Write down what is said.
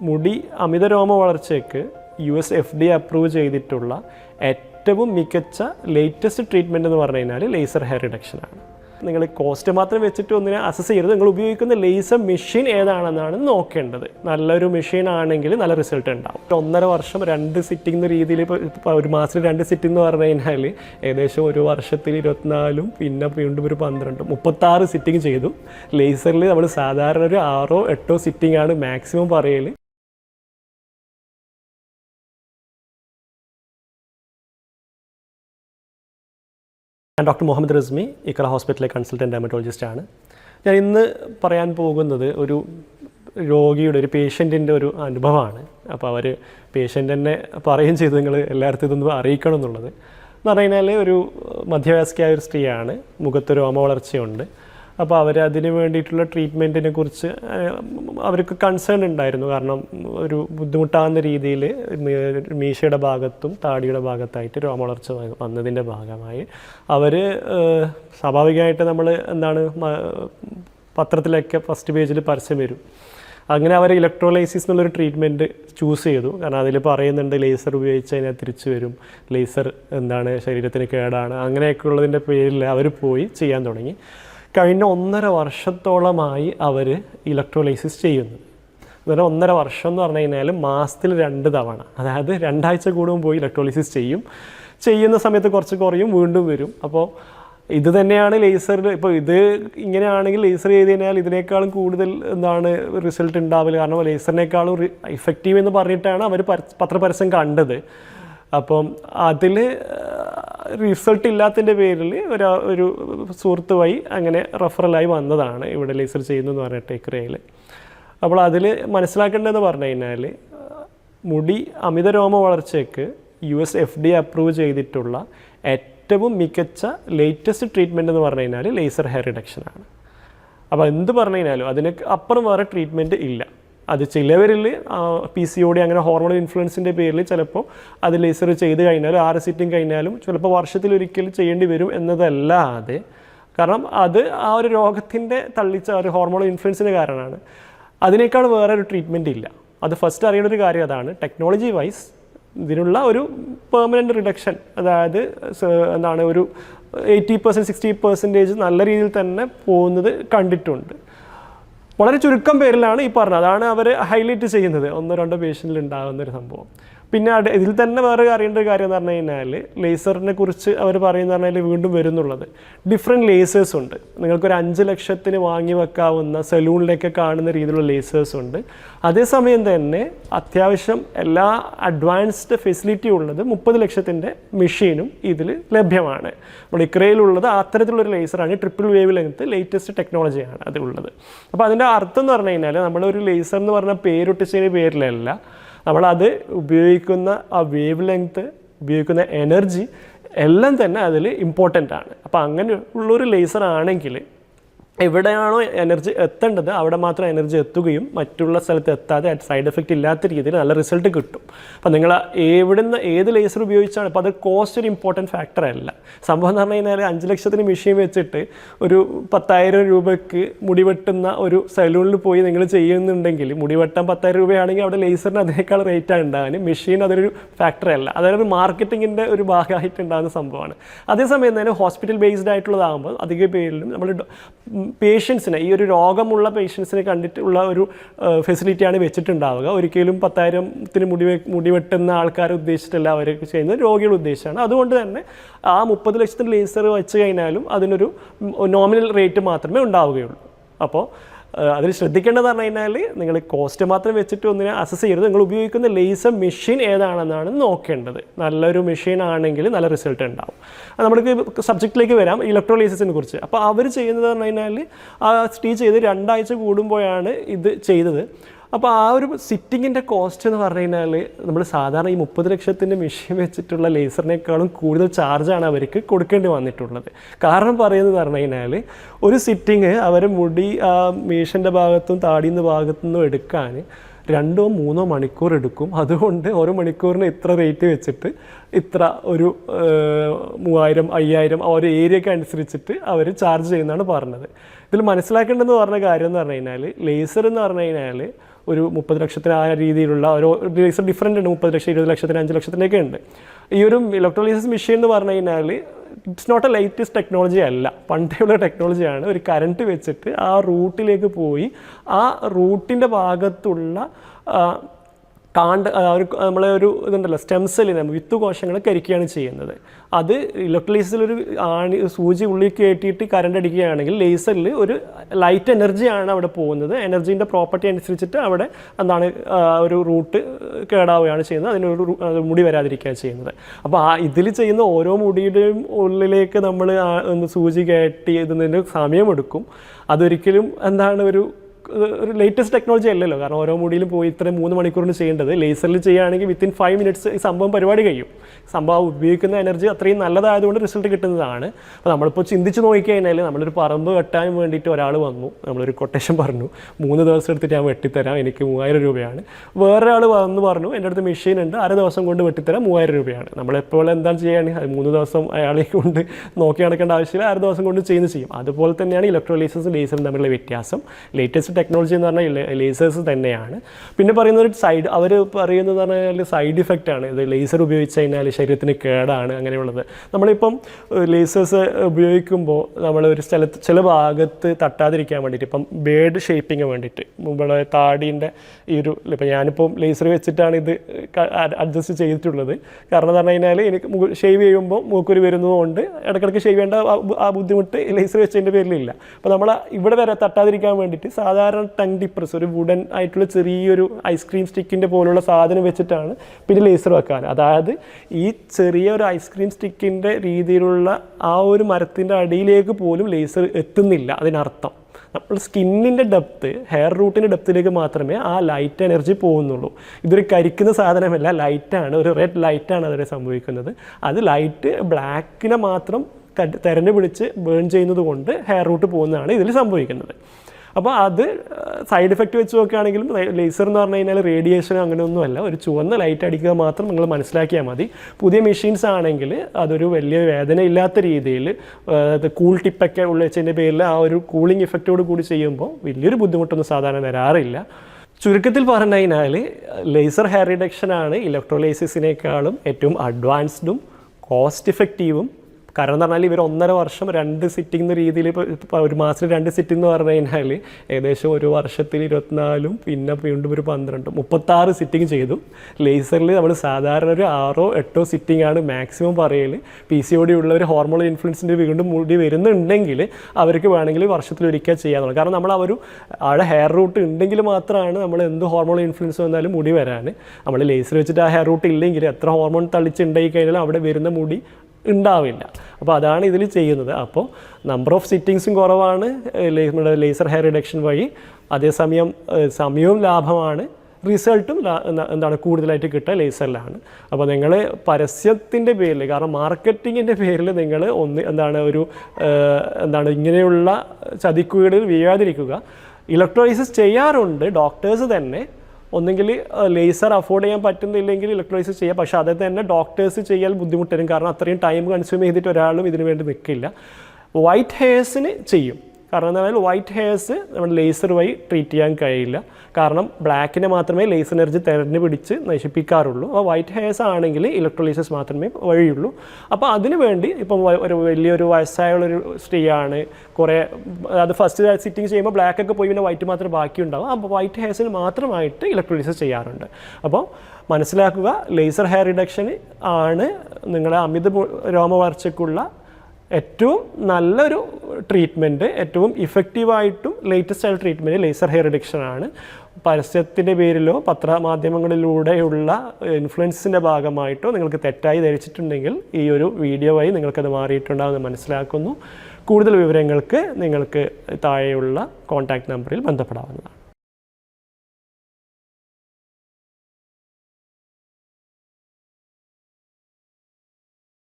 മുടി അമിത രോമ വളർച്ചയ്ക്ക് U S F D approve ചെയ്തിട്ടുള്ള ഏറ്റവും മികച്ച ലേറ്റസ്റ്റ് ട്രീറ്റ്മെന്റ് എന്ന് പറഞ്ഞു കഴിഞ്ഞാൽ ലേസർ ഹെയർ റിഡക്ഷനാണ് നിങ്ങൾ കോസ്റ്റ് മാത്രം വെച്ചിട്ട് ഒന്നിനെ അസസ് ചെയ്യരുത്. നിങ്ങൾ ഉപയോഗിക്കുന്ന ലേസർ മെഷീൻ ഏതാണെന്നാണ് നോക്കേണ്ടത്. നല്ലൊരു മെഷീൻ ആണെങ്കിൽ നല്ല റിസൾട്ട് ഉണ്ടാവും. ഒന്നര വർഷം രണ്ട് സിറ്റിംഗ് എന്ന രീതിയിൽ ഒരു മാസത്തിൽ രണ്ട് സിറ്റിംഗ് എന്ന് പറഞ്ഞു കഴിഞ്ഞാൽ ഏകദേശം ഒരു വർഷത്തിൽ ഇരുപത്തിനാലും പിന്നെ വീണ്ടും ഒരു പന്ത്രണ്ടും മുപ്പത്താറ് സിറ്റിംഗ് ചെയ്തു. ലേസറിൽ നമ്മൾ സാധാരണ ഒരു ആറോ എട്ടോ സിറ്റിംഗ് ആണ് മാക്സിമം പറയൽ ഞാൻ ഡോക്ടർ മുഹമ്മദ് റസ്മി ഇക്ര ഹോസ്പിറ്റലിലെ കൺസൾട്ടന്റ് ഡെമറ്റോളജിസ്റ്റാണ് ഞാൻ ഇന്ന് പറയാൻ പോകുന്നത് ഒരു രോഗിയുടെ ഒരു പേഷ്യന്റിന്റെ ഒരു അനുഭവമാണ്. അപ്പോൾ അവർ പേഷ്യന്റ് തന്നെ പറയുകയും ചെയ്തു നിങ്ങൾ എല്ലായിടത്തും ഇതൊന്നും അറിയിക്കണം എന്നുള്ളത്. എന്ന് പറഞ്ഞു കഴിഞ്ഞാൽ ഒരു മധ്യവയസ്കയായ ഒരു സ്ത്രീയാണ്. മുഖത്തൊരു രോമ വളർച്ചയുണ്ട് അപ്പോൾ അവർ അതിന് വേണ്ടിയിട്ടുള്ള ട്രീറ്റ്മെന്റിനെ കുറിച്ച് അവർക്ക് കൺസേൺ ഉണ്ടായിരുന്നു. കാരണം ഒരു ബുദ്ധിമുട്ടാകുന്ന രീതിയിൽ മീശയുടെ ഭാഗത്തും താടിയുടെ ഭാഗത്തായിട്ട് രോമവളർച്ച വന്നതിന്റെ ഭാഗമായി അവർ സ്വാഭാവികമായിട്ട് നമ്മൾ എന്താണ് പത്രത്തിലൊക്കെ ഫസ്റ്റ് പേജിൽ പരസ്യം വരും. അങ്ങനെ അവർ ഇലക്ട്രോലൈസിസ് എന്നുള്ളൊരു ട്രീറ്റ്മെന്റ് ചൂസ് ചെയ്തു. കാരണം അതിൽ പറയുന്നുണ്ട് ലേസർ ഉപയോഗിച്ച് കഴിഞ്ഞാൽ തിരിച്ചു വരും. ലേസർ എന്താണ് ശരീരത്തിന് കേടാണ്. അങ്ങനെയൊക്കെ ഉള്ളതിന്റെ പേരിൽ അവർ പോയി ചെയ്യാൻ തുടങ്ങി. കഴിഞ്ഞ ഒന്നര വർഷത്തോളമായി അവർ ഇലക്ട്രോലൈസിസ് ചെയ്യുന്നു. അതുപോലെ ഒന്നര വർഷം എന്ന് പറഞ്ഞു കഴിഞ്ഞാൽ മാസത്തിൽ രണ്ട് തവണ. അതായത് രണ്ടാഴ്ച കൂടുമ്പോൾ പോയി ഇലക്ട്രോലൈസിസ് ചെയ്യും. ചെയ്യുന്ന സമയത്ത് കുറച്ച് കുറയും വീണ്ടും വരും. അപ്പോൾ ഇത് തന്നെയാണ് ലേസറിൽ ഇപ്പോൾ ഇത് ഇങ്ങനെയാണെങ്കിൽ ലേസർ ചെയ്ത് കഴിഞ്ഞാൽ ഇതിനേക്കാളും കൂടുതൽ എന്താണ് റിസൾട്ട് ഉണ്ടാവില്ല. കാരണം ലേസറിനേക്കാളും ഇഫക്റ്റീവ് എന്ന് പറഞ്ഞിട്ടാണ് അവർ പത്രപരസ്യം കണ്ടത്. അപ്പം അതിൽ റിസൾട്ട് ഇല്ലാത്തതിന്റെ പേരിൽ ഒരു ഒരു സുഹൃത്ത് വഴി അങ്ങനെ റെഫറലായി വന്നതാണ് ഇവിടെ ലേസർ ചെയ്യുന്നു എന്ന് ടേക്കറയിൽ അപ്പോൾ അതിൽ മനസ്സിലാക്കേണ്ടതെന്ന് പറഞ്ഞു കഴിഞ്ഞാൽ മുടി അമിത രോമ വളർച്ചയ്ക്ക് U S F D approve ചെയ്തിട്ടുള്ള ഏറ്റവും മികച്ച ലേറ്റസ്റ്റ് ട്രീറ്റ്മെന്റ് എന്ന് പറഞ്ഞു കഴിഞ്ഞാൽ ലേസർ ഹെയർ റിഡക്ഷനാണ് അപ്പോൾ എന്ത് പറഞ്ഞു കഴിഞ്ഞാലും അതിന് അപ്പുറം വേറെ ട്രീറ്റ്മെന്റ് ഇല്ല. അത് ചിലവരിൽ പി സി ഒ ഡി അങ്ങനെ ഹോർമോൺ ഇൻഫ്ലുവൻസിന്റെ പേരിൽ ചിലപ്പോൾ അത് ലേസർ ചെയ്ത് കഴിഞ്ഞാലും ആറ് സിറ്റിംഗ് കഴിഞ്ഞാലും ചിലപ്പോൾ വർഷത്തിലൊരിക്കൽ ചെയ്യേണ്ടി വരും എന്നതല്ലാതെ കാരണം അത് ആ ഒരു രോഗത്തിന്റെ തള്ളിച്ച ഒരു ഹോർമോൺ ഇൻഫ്ലുവൻസിന്റെ കാരണമാണ്. അതിനേക്കാൾ വേറെ ഒരു ട്രീറ്റ്മെന്റ് ഇല്ല. അത് ഫസ്റ്റ് അറിയേണ്ട ഒരു കാര്യം അതാണ്. ടെക്നോളജി വൈസ് ഇതിനുള്ള ഒരു പെർമനന്റ് റിഡക്ഷൻ അതായത് എന്താണ് ഒരു എയ്റ്റി പെർസെന്റ് സിക്സ്റ്റി പെർസെന്റേജ് നല്ല രീതിയിൽ തന്നെ പോകുന്നത് കണ്ടിട്ടുണ്ട്. വളരെ ചുരുക്കം പേരിലാണ് ഈ പറഞ്ഞത്. അതാണ് അവർ ഹൈലൈറ്റ് ചെയ്യുന്നത്. ഒന്നോ രണ്ടോ പേഷ്യന്റിൽ ഉണ്ടാകുന്ന ഒരു സംഭവം. പിന്നെ ഇതിൽ തന്നെ വേറെ അറിയേണ്ട ഒരു കാര്യം എന്ന് പറഞ്ഞു കഴിഞ്ഞാൽ ലേസറിനെ കുറിച്ച് അവർ പറയുന്ന പറഞ്ഞാൽ വീണ്ടും വരുന്നുള്ളത്. ഡിഫറെന്റ് ലേസേഴ്സ് ഉണ്ട്. നിങ്ങൾക്കൊരു അഞ്ച് ലക്ഷത്തിന് വാങ്ങി വെക്കാവുന്ന സലൂണിലൊക്കെ കാണുന്ന രീതിയിലുള്ള ലേസേഴ്സ് ഉണ്ട്. അതേസമയം തന്നെ അത്യാവശ്യം എല്ലാ അഡ്വാൻസ്ഡ് ഫെസിലിറ്റി ഉള്ളത് മുപ്പത് ലക്ഷത്തിന്റെ മെഷീനും ഇതിൽ ലഭ്യമാണ്. നമ്മുടെ ഇക്രയിലുള്ളത് അത്തരത്തിലുള്ളൊരു ലേസറാണ് ട്രിപ്പിൾ വേവ് ലെങ്ത്ത് ലേറ്റസ്റ്റ് ടെക്നോളജിയാണ് അതിലുള്ളത്. അപ്പോൾ അതിന്റെ അർത്ഥം എന്ന് പറഞ്ഞു കഴിഞ്ഞാൽ നമ്മളൊരു ലേസർ എന്ന് പറഞ്ഞ പേരൊട്ടിച്ചതിന് പേരിലല്ല നമ്മളത് ഉപയോഗിക്കുന്ന ആ വേവ് ലെങ്ത് ഉപയോഗിക്കുന്ന എനർജി എല്ലാം തന്നെ അതിൽ ഇമ്പോർട്ടന്റ് ആണ്. അപ്പോൾ അങ്ങനെ ഉള്ളൊരു ലേസർ ആണെങ്കിൽ എവിടെയാണോ എനർജി എത്തേണ്ടത് അവിടെ മാത്രം എനർജി എത്തുകയും മറ്റുള്ള സ്ഥലത്ത് എത്താതെ സൈഡ് എഫക്റ്റ് ഇല്ലാത്ത രീതിയിൽ നല്ല റിസൾട്ട് കിട്ടും. അപ്പം നിങ്ങൾ എവിടുന്ന് ഏത് ലേസർ ഉപയോഗിച്ചാണ്? അപ്പോൾ അത് കോസ്റ്റ് ഒരു ഇമ്പോർട്ടന്റ് ഫാക്ടർ അല്ല. സംഭവം എന്ന് പറഞ്ഞു കഴിഞ്ഞാൽ അഞ്ച് ലക്ഷത്തിന് മെഷീൻ വെച്ചിട്ട് ഒരു പത്തായിരം രൂപയ്ക്ക് മുടി വെട്ടുന്ന ഒരു സലൂണിൽ പോയി നിങ്ങൾ ചെയ്യുന്നുണ്ടെങ്കിൽ മുടി വെട്ടാൻ പത്തായിരം രൂപയാണെങ്കിൽ അവിടെ ലേസറിന് അതിനേക്കാൾ റേറ്റാണ് ഉണ്ടാകാൻ മെഷീൻ അതൊരു ഫാക്ടർ അല്ല. അതായത് മാർക്കറ്റിങ്ങിന്റെ ഒരു ഭാഗമായിട്ട് ഉണ്ടാകുന്ന സംഭവമാണ്. അതേസമയം തന്നെ ഹോസ്പിറ്റൽ ബേസ്ഡ് ആയിട്ടുള്ളതാകുമ്പോൾ അധിക പേരിലും നമ്മൾ പേഷ്യൻസിനെ ഈ ഒരു രോഗമുള്ള പേഷ്യൻസിനെ കണ്ടിട്ടുള്ള ഒരു ഫെസിലിറ്റിയാണ് വെച്ചിട്ടുണ്ടാവുക. ഒരിക്കലും പത്തായിരത്തിന് മുടി മുടിവെട്ടുന്ന മുടി വെട്ടുന്ന ആൾക്കാരെ ഉദ്ദേശിച്ചിട്ടല്ല അവർ ചെയ്യുന്നത്. രോഗികളെ ഉദ്ദേശിച്ചാണ് അതുകൊണ്ട് തന്നെ ആ മുപ്പത് ലക്ഷത്തിന് ലേസർ വെച്ച് കഴിഞ്ഞാലും അതിനൊരു നോമിനൽ റേറ്റ് മാത്രമേ ഉണ്ടാവുകയുള്ളൂ. അപ്പോൾ അതിൽ ശ്രദ്ധിക്കേണ്ടത് പറഞ്ഞു കഴിഞ്ഞാൽ നിങ്ങൾ കോസ്റ്റ് മാത്രം വെച്ചിട്ട് ഒന്നിനെ അസസ് ചെയ്യരുത്. നിങ്ങൾ ഉപയോഗിക്കുന്ന ലേസർ മെഷീൻ ഏതാണെന്നാണ് നോക്കേണ്ടത്. നല്ലൊരു മെഷീൻ ആണെങ്കിൽ നല്ല റിസൾട്ട് ഉണ്ടാവും. നമുക്ക് സബ്ജക്റ്റിലേക്ക് വരാം ഇലക്ട്രോലൈസിസിനെ കുറിച്ച്. അപ്പോൾ അവർ ചെയ്യുന്നത് പറഞ്ഞു കഴിഞ്ഞാൽ ആ സ്റ്റീ ചെയ്ത് രണ്ടാഴ്ച കൂടുമ്പോഴാണ് ഇത് ചെയ്തത്. അപ്പോൾ ആ ഒരു സിറ്റിങ്ങിന്റെ കോസ്റ്റ് എന്ന് പറഞ്ഞു കഴിഞ്ഞാൽ നമ്മൾ സാധാരണ ഈ മുപ്പത് ലക്ഷത്തിന്റെ മെഷീൻ വെച്ചിട്ടുള്ള ലേസറിനേക്കാളും കൂടുതൽ ചാർജാണ് അവർക്ക് കൊടുക്കേണ്ടി വന്നിട്ടുള്ളത്. കാരണം പറയുന്നത് പറഞ്ഞു കഴിഞ്ഞാൽ ഒരു സിറ്റിങ് അവർ മുടി ആ മീഷന്റെ ഭാഗത്തും താടിയുന്ന ഭാഗത്തു നിന്നും എടുക്കാൻ രണ്ടോ മൂന്നോ മണിക്കൂർ എടുക്കും. അതുകൊണ്ട് ഓരോ മണിക്കൂറിന് ഇത്ര റേറ്റ് വെച്ചിട്ട് ഇത്ര ഒരു മൂവായിരം അയ്യായിരം ആ ഒരു ഏരിയക്ക് അനുസരിച്ചിട്ട് അവർ ചാർജ് ചെയ്യുന്നതാണ് പറഞ്ഞത്. ഇതിൽ മനസ്സിലാക്കേണ്ടതെന്ന് പറഞ്ഞ കാര്യം എന്ന് പറഞ്ഞു കഴിഞ്ഞാൽ ലേസർ എന്ന് പറഞ്ഞു കഴിഞ്ഞാൽ ഒരു മുപ്പത് ലക്ഷത്തിന് ആ രീതിയിലുള്ള ഒരു ലേസർ ഡിഫറെന്റ് ഉണ്ട്. മുപ്പത് ലക്ഷം ഇരുപത് ലക്ഷത്തിന് അഞ്ച് ലക്ഷത്തിനൊക്കെ ഉണ്ട്. ഈ ഒരു ഇലക്ട്രോലൈസിസ് മെഷീൻ എന്ന് പറഞ്ഞു കഴിഞ്ഞാൽ it's not a latest technology അല്ല. പണ്ടേയുള്ള ടെക്നോളജിയാണ് ഒരു കറണ്ട് വെച്ചിട്ട് ആ റൂട്ടിലേക്ക് പോയി ആ റൂട്ടിന്റെ ഭാഗത്തുള്ള കാണ്ട ഒരു നമ്മളെ ഒരു ഇതുണ്ടല്ലോ സ്റ്റെം സെല്ലിനെ വിത്ത് കോശങ്ങളെ കരിക്കുകയാണ് ചെയ്യുന്നത്. അത് ഇലക്ട്രോലൈസിലൊരു ആണി സൂചി ഉള്ളിൽ കയറ്റിയിട്ട് കറണ്ട് അടിക്കുകയാണെങ്കിൽ ലേസറിൽ ഒരു ലൈറ്റ് എനർജിയാണ് അവിടെ പോകുന്നത്. എനർജീന്റെ പ്രോപ്പർട്ടി അനുസരിച്ചിട്ട് അവിടെ എന്താണ് ഒരു റൂട്ട് കേടാവുകയാണ് ചെയ്യുന്നത്. അതിനൊരു മുടി വരാതിരിക്കുകയാണ് ചെയ്യുന്നത്. അപ്പോൾ ആ ഇതിൽ ചെയ്യുന്ന ഓരോ മുടിയുടെയും ഉള്ളിലേക്ക് നമ്മൾ സൂചി കയറ്റി ഇതിന് സമയമെടുക്കും. അതൊരിക്കലും എന്താണ് ഒരു ഒരു ലേറ്റസ്റ്റ് ടെക്നോളജി അല്ലല്ലോ. കാരണം ഓരോ മുടിയിലും പോയി ഇത്ര മൂന്ന് മണിക്കൂറിന് ചെയ്യേണ്ടത്. ലേസറിൽ ചെയ്യുകയാണെങ്കിൽ വിത്തിൻ ഫൈവ് മിനിറ്റ്സ് ഈ സംഭവം പരിപാടി കഴിയും. സംഭവം ഉപയോഗിക്കുന്ന എനർജി അത്രയും നല്ലതായതുകൊണ്ട് റിസൾട്ട് കിട്ടുന്നതാണ്. അപ്പോൾ നമ്മളിപ്പോൾ ചിന്തിച്ച് നോക്കിക്കഴിഞ്ഞാൽ നമ്മളൊരു പറമ്പ് വെട്ടാൻ വേണ്ടിയിട്ട് ഒരാൾ വന്നു. നമ്മളൊരു കൊട്ടേഷൻ പറഞ്ഞു. മൂന്ന് ദിവസം എടുത്തിട്ട് ഞാൻ വെട്ടിത്തരാം. എനിക്ക് മൂവായിരം രൂപയാണ്. വേറൊരാൾ വന്ന് പറഞ്ഞു എന്റെ അടുത്ത് മെഷീൻ ഉണ്ട്. അര ദിവസം കൊണ്ട് വെട്ടിത്തരാം. മൂവായിരം രൂപയാണ്. നമ്മളെപ്പോൾ എന്താണ് അത് മൂന്ന് ദിവസം അയാളെ കൊണ്ട് നോക്കി നടക്കേണ്ട ആവശ്യമില്ല. അര ദിവസം കൊണ്ട് ചെയ്യുന്ന ചെയ്യും. അതുപോലെ തന്നെയാണ് ഇലക്ട്രോലൈസസും ലേസറും തമ്മിലുള്ള വ്യത്യാസം. ലേറ്റസ്റ്റ് ടെക്നോളജി എന്ന് പറഞ്ഞാൽ ലേസേഴ്സ് തന്നെയാണ്. പിന്നെ പറയുന്ന ഒരു സൈഡ് അവർ പറയുന്നത് പറഞ്ഞാൽ സൈഡ് ഇഫക്റ്റ് ആണ്. ഇത് ലേസർ ഉപയോഗിച്ച് കഴിഞ്ഞാൽ ശരീരത്തിന് കേടാണ് അങ്ങനെയുള്ളത്. നമ്മളിപ്പം ലേസേഴ്സ് ഉപയോഗിക്കുമ്പോൾ നമ്മൾ ഒരു സ്ഥലത്ത് ചില ഭാഗത്ത് തട്ടാതിരിക്കാൻ വേണ്ടിയിട്ട് ഇപ്പം ബേഡ് ഷേപ്പിങ്ങിന് വേണ്ടിയിട്ട് മുമ്പുള്ള താടീന്റെ ഈ ഒരു ഇപ്പം ഞാനിപ്പം ലേസർ വെച്ചിട്ടാണ് ഇത് അഡ്ജസ്റ്റ് ചെയ്തിട്ടുള്ളത്. കാരണം എന്ന് പറഞ്ഞു കഴിഞ്ഞാൽ എനിക്ക് ഷേവ് ചെയ്യുമ്പോൾ മൂക്കുരി വരുന്നതുകൊണ്ട് ഇടയ്ക്കിടയ്ക്ക് ഷേവ് ചെയ്യേണ്ട ആ ബുദ്ധിമുട്ട് ലേസർ വെച്ചതിന്റെ പേരിലില്ല. അപ്പോൾ നമ്മൾ ഇവിടെ വരെ തട്ടാതിരിക്കാൻ വേണ്ടിയിട്ട് സാധാരണ ടങ് ഡിപ്രസ് ഒരു വുഡൻ ആയിട്ടുള്ള ചെറിയൊരു ഐസ്ക്രീം സ്റ്റിക്കിന്റെ പോലുള്ള സാധനം വെച്ചിട്ടാണ് പിന്നെ ലേസർ വെക്കാൻ. അതായത് ഈ ചെറിയ ഒരു ഐസ്ക്രീം സ്റ്റിക്കിന്റെ രീതിയിലുള്ള ആ ഒരു മരത്തിന്റെ അടിയിലേക്ക് പോലും ലേസർ എത്തുന്നില്ല അതിനർത്ഥം. നമ്മൾ സ്കിന്നിന്റെ ഡെപ്ത്ത് ഹെയർ റൂട്ടിന്റെ ഡെപ്തിലേക്ക് മാത്രമേ ആ ലൈറ്റ് എനർജി പോകുന്നുള്ളൂ. ഇതൊരു കരിക്കുന്ന സാധനമല്ല ലൈറ്റാണ് ഒരു റെഡ് ലൈറ്റാണ് അതിനെ സംഭവിക്കുന്നത്. അത് ലൈറ്റ് ബ്ലാക്കിനെ മാത്രം തെരഞ്ഞു പിടിച്ച് ബേൺ ചെയ്യുന്നത് കൊണ്ട് ഹെയർ റൂട്ട് പോകുന്നതാണ് ഇതിൽ സംഭവിക്കുന്നത്. അപ്പോൾ അത് സൈഡ് എഫക്റ്റ് വെച്ച് നോക്കുകയാണെങ്കിലും ലേസർ എന്ന് പറഞ്ഞു കഴിഞ്ഞാൽ റേഡിയേഷൻ അങ്ങനെയൊന്നുമല്ല ഒരു ചുവന്ന ലൈറ്റ് അടിക്കുക മാത്രം നിങ്ങൾ മനസ്സിലാക്കിയാൽ മതി. പുതിയ മെഷീൻസ് ആണെങ്കിൽ അതൊരു വലിയ വേദന ഇല്ലാത്ത രീതിയിൽ കൂൾ ടിപ്പൊക്കെ ഉള്ള വെച്ചതിന്റെ പേരിൽ ആ ഒരു കൂളിംഗ് ഇഫക്റ്റോട് കൂടി ചെയ്യുമ്പോൾ വലിയൊരു ബുദ്ധിമുട്ടൊന്നും സാധാരണ വരാറില്ല. ചുരുക്കത്തിൽ പറഞ്ഞു കഴിഞ്ഞാൽ ലേസർ ഹെയർ റിഡക്ഷനാണ് ഇലക്ട്രോലൈസിസിനേക്കാളും ഏറ്റവും അഡ്വാൻസ്ഡും കോസ്റ്റ് ഇഫക്റ്റീവും കാരണം എന്ന് പറഞ്ഞാൽ ഇവർ ഒന്നര വർഷം രണ്ട് സിറ്റിംഗ് എന്ന രീതിയിൽ ഇപ്പോൾ ഒരു മാസത്തിൽ രണ്ട് സിറ്റിംഗ് എന്ന് പറഞ്ഞു കഴിഞ്ഞാൽ ഏകദേശം ഒരു വർഷത്തിൽ ഇരുപത്തിനാലും പിന്നെ വീണ്ടും ഒരു പന്ത്രണ്ടും മുപ്പത്താറ് സിറ്റിംഗ് ചെയ്തു. ലേസറിൽ നമ്മൾ സാധാരണ ഒരു ആറോ എട്ടോ സിറ്റിംഗ് ആണ് മാക്സിമം പറയൽ പി സി ഒ ഡി ഉള്ള ഒരു ഹോർമോൺ ഇൻഫ്ലുവൻസിന്റെ വീണ്ടും മുടി വരുന്നുണ്ടെങ്കിൽ അവർക്ക് വേണമെങ്കിൽ വർഷത്തിലൊരിക്കൽ ചെയ്യാന്നുള്ളൂ കാരണം നമ്മൾ ആ ഒരു അവിടെ ഹെയർ റൂട്ട് ഉണ്ടെങ്കിൽ മാത്രമാണ് നമ്മൾ എന്ത് ഹോർമോൺ ഇൻഫ്ലുവൻസ് വന്നാലും മുടി വരാൻ നമ്മൾ ലേസർ വെച്ചിട്ട് ആ ഹെയർ റൂട്ട് ഇല്ലെങ്കിൽ എത്ര ഹോർമോൺ തളിച്ചുണ്ടായി കഴിഞ്ഞാലും അവിടെ വരുന്ന മുടി ഉണ്ടാവില്ല. അപ്പോൾ അതാണ് ഇതിൽ ചെയ്യുന്നത്. അപ്പോൾ നമ്പർ ഓഫ് സിറ്റിങ്സും കുറവാണ്. നമ്മുടെ ലേസർ ഹെയർ റിഡക്ഷൻ വഴി. അതേസമയം സമയവും ലാഭമാണ്. റിസൾട്ടും എന്താണ് കൂടുതലായിട്ട് കിട്ടുക ലേസറിലാണ് അപ്പോൾ നിങ്ങൾ പരസ്യത്തിന്റെ പേരിൽ കാരണം മാർക്കറ്റിങ്ങിന്റെ പേരിൽ നിങ്ങൾ ഒന്ന് എന്താണ് ഒരു എന്താണ് ഇങ്ങനെയുള്ള ചതിക്കുകളിൽ വീഴാതിരിക്കുക. ഇലക്ട്രോലൈസിസ് ചെയ്യാറുണ്ട്. ഡോക്ടേഴ്സ് തന്നെ ഒന്നെങ്കിൽ ലേസർ അഫോർഡ് ചെയ്യാൻ പറ്റുന്നില്ലെങ്കിൽ ഇലക്ട്രോലൈസിസ് ചെയ്യാം. പക്ഷേ അത് തന്നെ ഡോക്ടേഴ്സ് ചെയ്യാൻ ബുദ്ധിമുട്ടരും കാരണം അത്രയും ടൈം കൺസ്യൂം ചെയ്തിട്ട് ഒരാളും ഇതിനു വേണ്ടി നിൽക്കില്ല. വൈറ്റ് ഹെയർസിന് ചെയ്യും. കാരണം എന്താ പറഞ്ഞാൽ വൈറ്റ് ഹെയർസ് നമ്മൾ ലേസർ വഴി ട്രീറ്റ് ചെയ്യാൻ കഴിയില്ല. കാരണം ബ്ലാക്കിനെ മാത്രമേ ലേസർ എനർജി തെരഞ്ഞു പിടിച്ച് നശിപ്പിക്കാറുള്ളൂ. അപ്പോൾ വൈറ്റ് ഹെയർസ് ആണെങ്കിൽ ഇലക്ട്രോലൈസസ് മാത്രമേ വഴിയുള്ളൂ. അപ്പോൾ അതിനു വേണ്ടി ഇപ്പം ഒരു വലിയൊരു വയസ്സായുള്ളൊരു സ്ത്രീയാണ് കുറേ അത് ഫസ്റ്റ് സിറ്റിംഗ് ചെയ്യുമ്പോൾ ബ്ലാക്ക് ഒക്കെ പോയി പിന്നെ വൈറ്റ് മാത്രമേ ബാക്കിയുണ്ടാവും. അപ്പോൾ വൈറ്റ് ഹെയർസിന് മാത്രമായിട്ട് ഇലക്ട്രോലൈസസ് ചെയ്യാറുണ്ട്. അപ്പോൾ മനസ്സിലാക്കുക ലേസർ ഹെയർ റിഡക്ഷൻ ആണ് നിങ്ങളുടെ അമിത രോമ രോമവളർച്ചയ്ക്കുള്ള ഏറ്റവും നല്ലൊരു ട്രീറ്റ്മെന്റ് ഏറ്റവും ഇഫക്റ്റീവായിട്ടും ലേറ്റസ്റ്റ് ആയ ട്രീറ്റ്മെന്റ് ലേസർ ഹെയർ റിഡക്ഷൻ ആണ്. പരസ്യത്തിന്റെ പേരിലോ പത്രമാധ്യമങ്ങളിലൂടെയുള്ള ഇൻഫ്ലുവൻസിന്റെ ഭാഗമായിട്ടോ നിങ്ങൾക്ക് തെറ്റായി ധരിച്ചിട്ടുണ്ടെങ്കിൽ ഈ ഒരു വീഡിയോ വഴി നിങ്ങൾക്കത് മാറിയിട്ടുണ്ടാകുമെന്ന് മനസ്സിലാക്കുന്നു. കൂടുതൽ വിവരങ്ങൾക്ക് നിങ്ങൾക്ക് താഴെയുള്ള കോൺടാക്റ്റ് നമ്പറിൽ ബന്ധപ്പെടാവുന്നതാണ്.